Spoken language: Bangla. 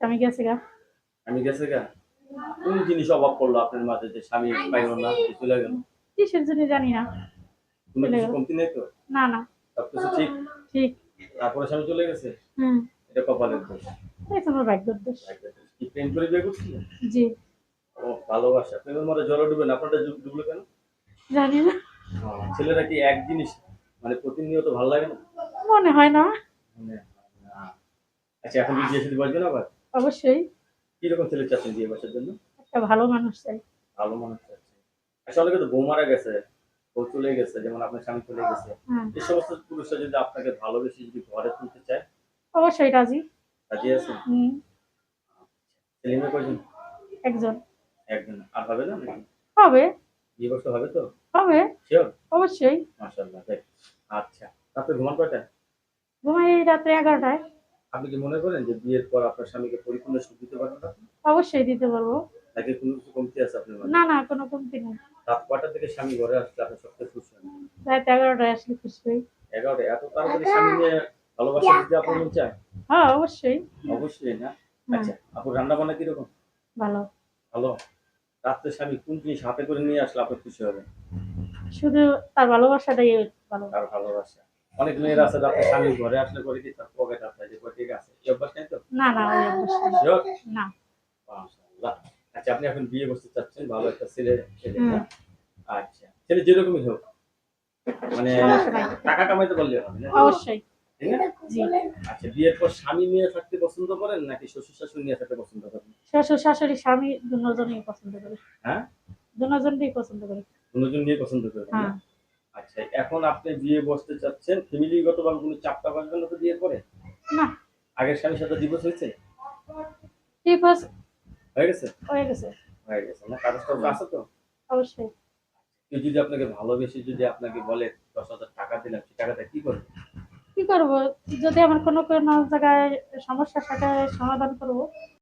আমি গেছি গা। আমি গেছে গা? কোন জিনিস অভাব পড়ল আপনার মাঝে যে স্বামী পাইল না চলে গেল? কিসের জন্য জানি না। কোনো কিছু কমতি নেই তো? না না। সবকিছু ঠিক? ঠিক। তারপরে স্বামী চলে গেছে? হুম। এটা কপালের দোষ। এই তোমার ভাগ্য দোষ। কি প্রেম করে বিয়ে করছিলেন? জি। ও ভালোবাসা। প্রেমের মারে জলে ডুবেন আপনারটা ডুব- ডুবলো কেন? জানি না। ছেলেরা কি এক জিনিস মানে প্রতিনিয়ত ভালো লাগে না? মনে হয় না। আচ্ছা এখন কি বিয়ে সাথে বলবেন আবার? অবশ্যই। কীরকম ছেলে চাচ্ছেন বিয়ে বাসার জন্য? একটা ভালো মানুষ চাই। ভালো মানুষ চাচ্ছে আচ্ছা অনেকে তো বউ মারা গেছে বউ চলে গেছে যেমন আপনার স্বামী চলে গেছে। হ্যাঁ। এই সমস্ত পুরুষরা যদি আপনাকে ভালোবেসে যদি ঘরে তুলতে চায়? অবশ্যই রাজি। রাজি আছেন? হুম। ছেলে মেয়ে কয়জন? একজন। একজন। আর হবে না হবে। বিয়ে বছর হবে তো? হবে। শিওর অবশ্যই। মাশাল্লাহ দেখ। আচ্ছা তারপরে ঘুমান কয়টা ঘুমাই রাত্রে এগারোটায়। আপনি কি মনে করেন যে বিয়ের পর আপনার স্বামীকে পরিপূর্ণ সুখ দিতে পারবেন অবশ্যই দিতে পারব। নাকি কোনো কিছু কমতি আছে আপনার না না কোনো কমতি নেই। রাত কয়টা থেকে স্বামী ঘরে আসলে আপনি সবচেয়ে খুশি হন রাত এগারোটায় আসলে খুশি হই। এগারোটা এত তাড়াতাড়ি স্বামী নিয়ে ভালোবাসা দিতে আপনার মন চায়? হ্যাঁ অবশ্যই। অবশ্যই না? আচ্ছা আপু রান্না বান্না কীরকম? ভালো। ভালো? রাত্রে স্বামী কোন জিনিস হাতে করে নিয়ে আসলে আপনি খুশি হবেন শুধু তার ভালোবাসাটাই ভালো। তার ভালোবাসা। অনেক মেয়েরা আছে রাত্রে স্বামী ঘরে আসলে করে কি তার পকেট আপনার যে ঠিক আছে এই অভ্যাস নেই তো? না না ওই Sure? না। মাশাআল্লাহ। আচ্ছা আপনি এখন বিয়ে বসতে চাচ্ছেন ভালো একটা ছেলে ছেলে আচ্ছা ছেলে যেরকমই হোক। মানে টাকা কামাইতে পারলে হবে না? অবশ্যই। আচ্ছা বিয়ের পর স্বামী নিয়ে থাকতে পছন্দ করেন নাকি শ্বশুর শাশুড়ি নিয়ে থাকতে পছন্দ করেন? শ্বশুর শাশুড়ি স্বামী দুজনেই পছন্দ করি। হ্যাঁ? দুজনকেই পছন্দ করি। দুজন নিয়ে পছন্দ করেন হ্যাঁ। আচ্ছা এখন আপনি বিয়ে বসতে চাচ্ছেন ফ্যামিলিগত ভাবে কোনো চাপটা বাঁচবেন না তো বিয়ের পরে? না। আগের স্বামীর সাথে ডিভোর্স হয়েছে? আছে হয়ে গেছে? হয়ে গেছে। হয়ে গেছে না? কাগজ টাগজ আছে তো? অবশ্যই। কেউ যদি আপনাকে ভালোবেসে যদি আপনাকে বলে দশ হাজার টাকা দিলাম সে টাকাটা কি করবে? কি করব? যদি আমার কোনো কোনো জায়গায় সমস্যা থাকে সমাধান করব